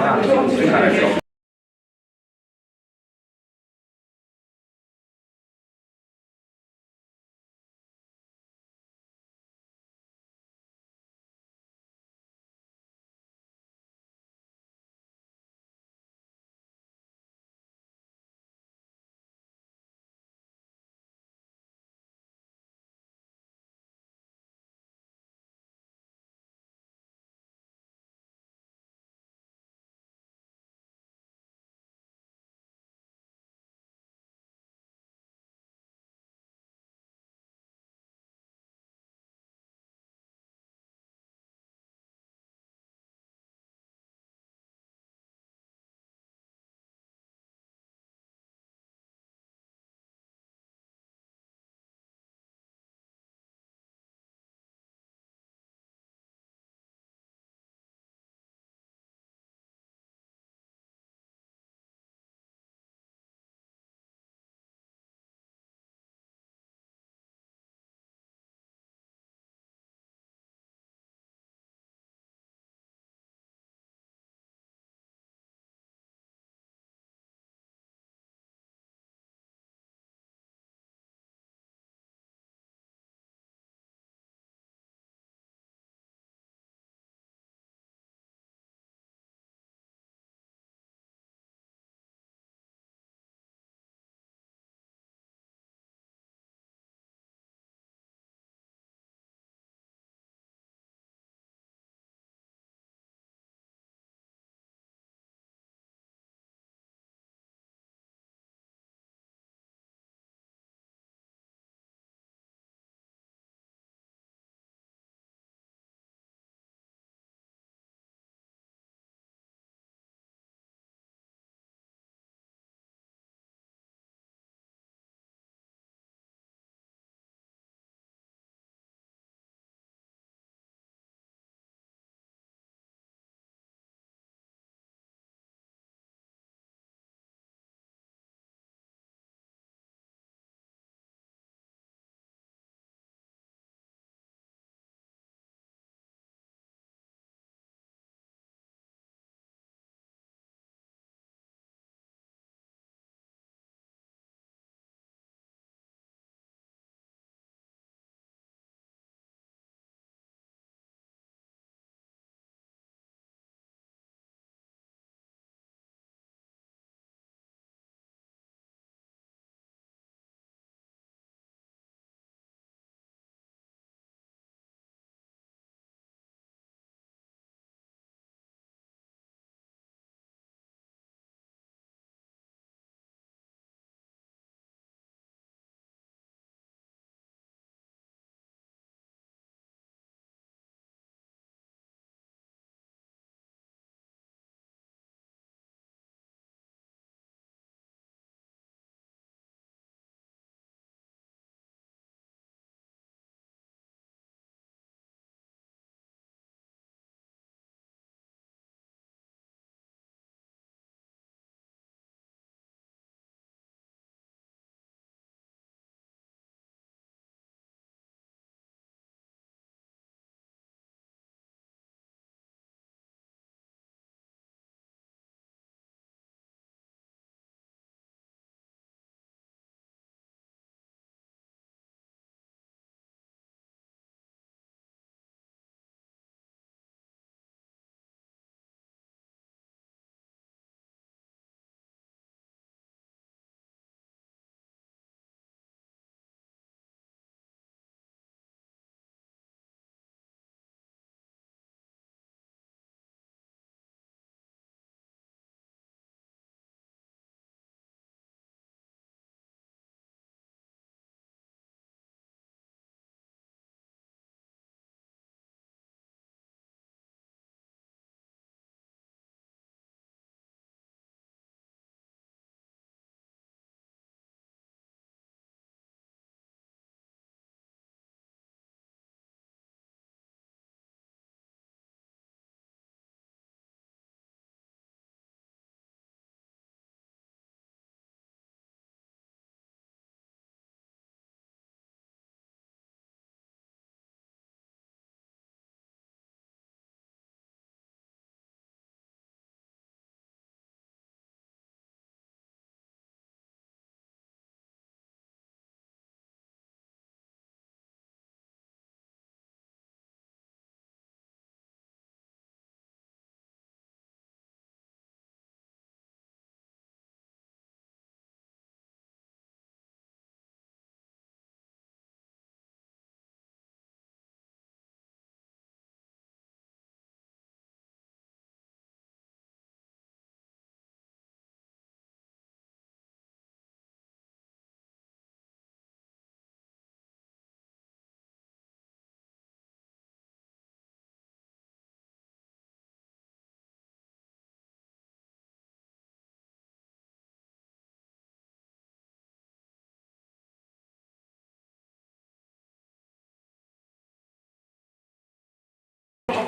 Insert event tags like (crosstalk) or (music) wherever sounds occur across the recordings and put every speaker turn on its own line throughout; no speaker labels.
咱的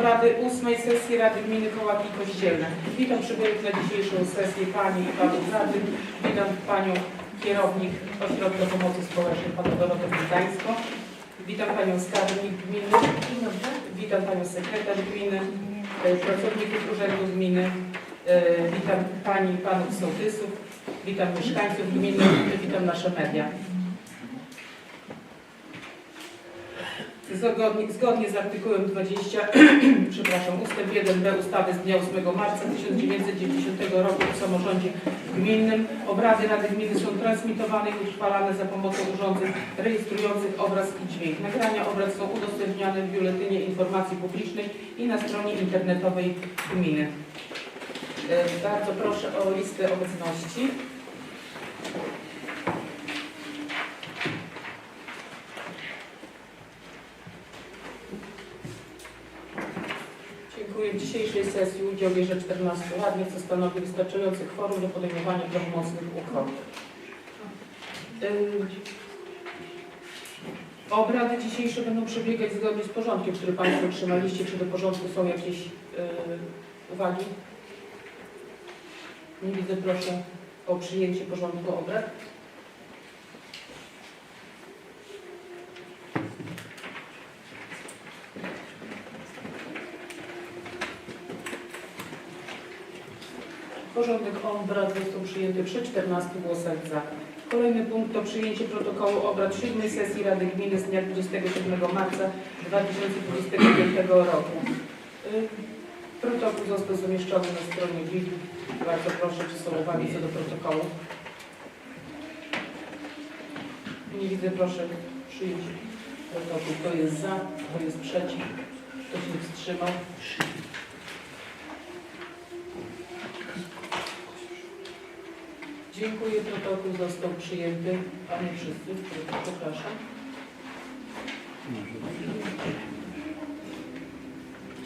obrady ósmej sesji Rady Gminy Kołaki Kościelne. Witam przybyłych na dzisiejszą sesję Pani i Panów Radnych. Witam Panią kierownik Ośrodka Pomocy Społecznej, Panią Dorotę Gdańsko. Witam Panią Skarbnik Gminy. Witam Panią Sekretarz Gminy, e, pracowników Urzędu Gminy. E, Witam Pani i Panów Sołtysów. Witam mieszkańców gminy. Witam nasze media. Zgodnie, zgodnie z artykułem 20, (clears throat) przepraszam, ustęp 1b ustawy z dnia 8 marca 1990 roku o samorządzie gminnym obrady Rady Gminy są transmitowane i utrwalane za pomocą urządzeń rejestrujących obraz i dźwięk. Nagrania obrad są udostępniane w Biuletynie Informacji Publicznej i na stronie internetowej gminy. E, Bardzo proszę o listę obecności. Dziękuję. W dzisiejszej sesji udział bierze 14 radnych, co stanowi wystarczający kworum do podejmowania prawomocnych uchwał. Obrady dzisiejsze będą przebiegać zgodnie z porządkiem, który Państwo otrzymaliście. Czy do porządku są jakieś yy, uwagi? Nie widzę. Proszę o przyjęcie porządku obrad. Porządek obrad został przyjęty przy 14 głosach za. Kolejny punkt to przyjęcie protokołu obrad 7 sesji Rady Gminy z dnia 27 marca 2025 roku. Y, Protokół został zamieszczony na stronie WIB. Bardzo proszę, czy są uwagi co do protokołu. Nie widzę, proszę przyjąć protokół. Kto jest za, kto jest przeciw, kto się wstrzymał. Dziękuję. Protokół został przyjęty. A nie wszyscy. Przepraszam.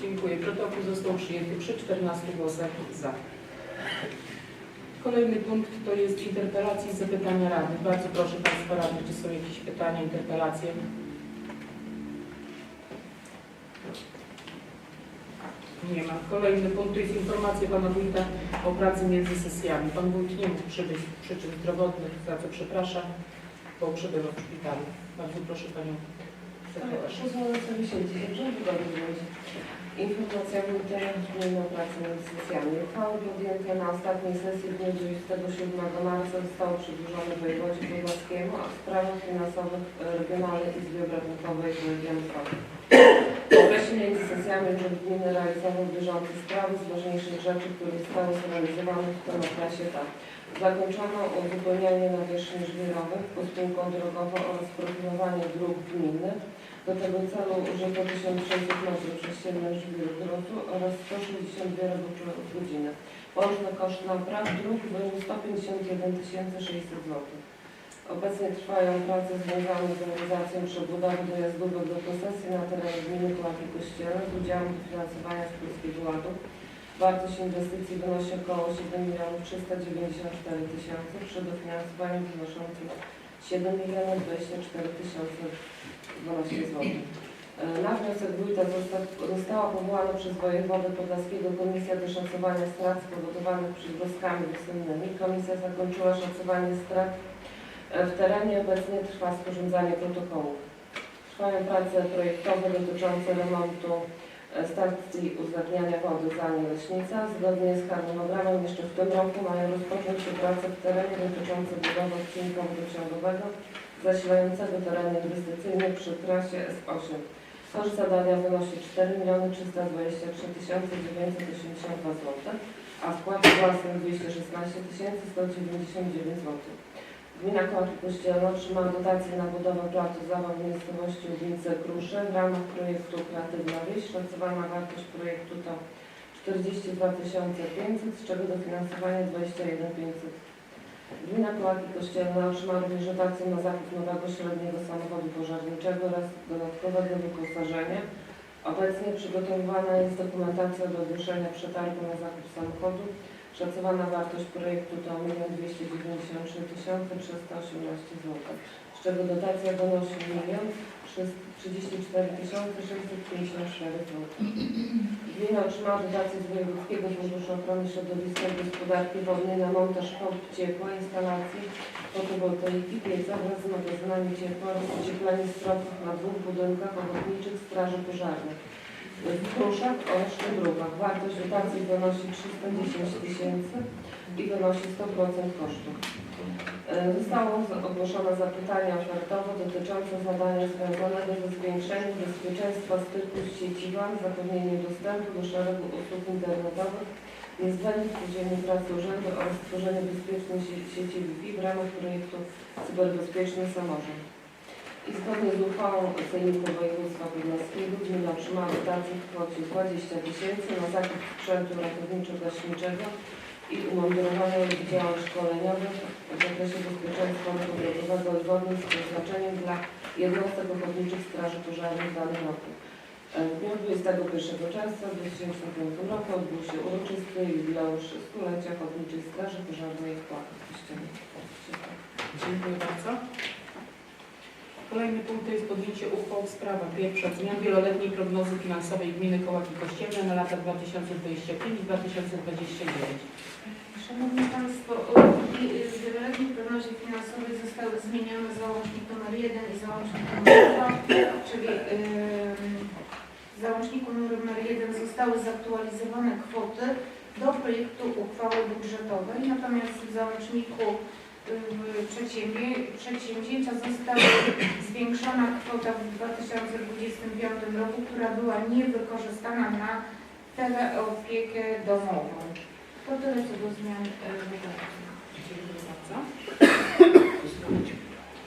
Dziękuję. Protokół został przyjęty przy 14 głosach za. Kolejny punkt to jest interpelacji i zapytania Rady. Bardzo proszę Państwa radnych, czy są jakieś pytania, interpelacje? Nie ma. Kolejny punkt to jest informacja Pana Wójta o pracy między sesjami. Pan Wójt nie mógł przybyć z przyczyn zdrowotnych, za co przepraszam, bo przebywa w szpitalu. Bardzo proszę Panią Sekretarz.
Pozwolę sobie siedzieć, dobrze? Wygodnie będzie. Informacja wójta gminy o pracy nad sesjami. Uchwały podjęte na ostatniej sesji w dniu 27 marca zostało przedłużone wojewodzie podlaskiemu, a w sprawach finansowych Regionalnej Izbie Obrachunkowej w Wielkach. W okresie między sesjami Urząd Gminy realizował bieżące sprawy z ważniejszych rzeczy, które zostały zrealizowane w tym okresie tak. Zakończono uzupełnianie nawierzchni żwirowych, pustynką drogową oraz profilowanie dróg gminnych. Do tego celu użyto 1600 metrów sześciennych żwiru gruzu oraz 162 robocze godziny. Łączny koszt napraw dróg wyniósł 151 600 zł. Obecnie trwają prace związane z realizacją przebudowy dojazdówek do posesji na terenie gminy Kołaki Kościele z udziałem dofinansowania z Polskiego Ładu. Wartość inwestycji wynosi około 7 milionów 394 tysiące przy dofinansowaniu wynoszącym 7 milionów 24 tysiące 12 zł. E, Na wniosek wójta zosta- została powołana przez wojewodę podlaskiego Komisja do Szacowania Strat spowodowanych przydroskami wiosennymi. Komisja zakończyła szacowanie strat e, w terenie. Obecnie trwa sporządzanie protokołów. Trwają prace projektowe dotyczące remontu stacji uzdatniania wody Zanie Leśnica. Zgodnie z harmonogramem jeszcze w tym roku mają rozpocząć się prace w terenie dotyczące budowy odcinka wodociągowego zasilającego teren inwestycyjny przy trasie S8. Koszt zadania wynosi 4 323 982 zł, a wkład własny 216 199 zł. Gmina Kołaki Kościelne otrzymała dotację na budowę placu zabaw w miejscowości ulicy Kruszy w ramach projektu Kreatywna Wieś. Szacowana wartość projektu to 42 500, z czego dofinansowanie 21 500. Gmina Kołaki Kościelne otrzymała również dotację na zakup nowego średniego samochodu pożarniczego oraz dodatkowego wyposażenia. Obecnie przygotowywana jest dokumentacja do ogłoszenia przetargu na zakup samochodu. Szacowana wartość projektu to 1 293 318 zł, z czego dotacja wynosi 1 34 654 zł. Gmina otrzymała dotację z Wojewódzkiego Funduszu Ochrony Środowiska i Gospodarki Wodnej na montaż pomp ciepła, instalacji fotowoltaiki, pieca wraz z magazynami ciepła oraz ocieplanie stropów na dwóch budynkach ochotniczych Straży Pożarnej w Pruszach oraz Szczebrukach. Wartość dotacji wynosi 310 tysięcy i wynosi 100% kosztów. E, Zostało ogłoszone zapytanie ofertowe dotyczące zadania związanego ze zwiększeniem bezpieczeństwa styku z sieci WAN, zapewnieniem dostępu do szeregu usług internetowych niezbędnych w codziennej pracy urzędu oraz stworzenie bezpiecznej sie- sieci Wi-Fi w ramach projektu Cyberbezpieczny Samorząd. I zgodnie z uchwałą Sejmiku Województwa Podlaskiego gmina otrzymała dotację w kwocie 20 tysięcy na zakup sprzętu ratowniczo-gaśniczego i umundurowania lub działań szkoleniowych w zakresie bezpieczeństwa ruchu wodnym z przeznaczeniem dla jednostek ochotniczych Straży Pożarnej w danym roku. E, W dniu 21 czerwca w 2005 roku odbył się uroczysty jubileusz stulecia Ochotniczej Straży Pożarnej w Kościelnych.
Dziękuję bardzo. Kolejny punkt to jest podjęcie uchwał w sprawach. Pierwsza zmian wieloletniej prognozy finansowej gminy Kołaki Kościelne na lata 2025-2029.
Szanowni Państwo, w wieloletniej prognozie finansowej zostały zmienione załącznik numer 1 i załącznik numer 2, czyli w załączniku numer 1 zostały zaktualizowane kwoty do projektu uchwały budżetowej, natomiast w załączniku przedsięwzięcia została zwiększona kwota w 2025 roku, która była niewykorzystana na teleopiekę domową. To tyle co do zmian e.
Dziękuję bardzo.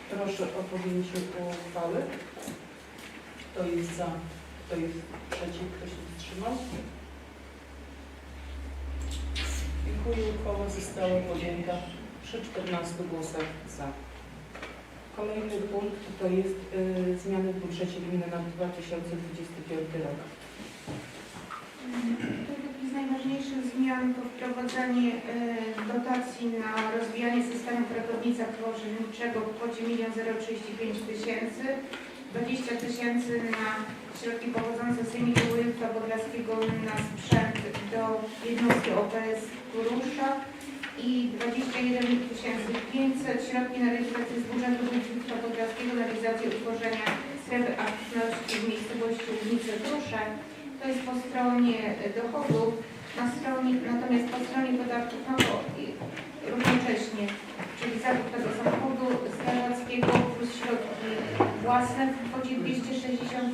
Proszę o podjęcie uchwały. Kto jest za, kto jest przeciw, kto się wstrzymał? Dziękuję. Uchwała została podjęta przy 14 głosach za. Kolejny punkt to jest y, zmiany w budżecie gminy na 2025 rok.
Z najważniejszych zmian to wprowadzenie e, dotacji na rozwijanie systemu ratownictwa położniczego w kwocie 1 035 tysięcy, 20 tysięcy na środki pochodzące z Sejmiku Województwa Podlaskiego na sprzęt do jednostki OPS Kurusza i 21 500 środki na realizację z budżetu województwa podlaskiego na realizację utworzenia strefy aktywności w miejscowości Łudnice Krusze. To jest po stronie dochodów, na stronie, natomiast po stronie wydatków, to i- równocześnie, czyli zakup tego samochodu strażackiego plus środki własne w kwocie 260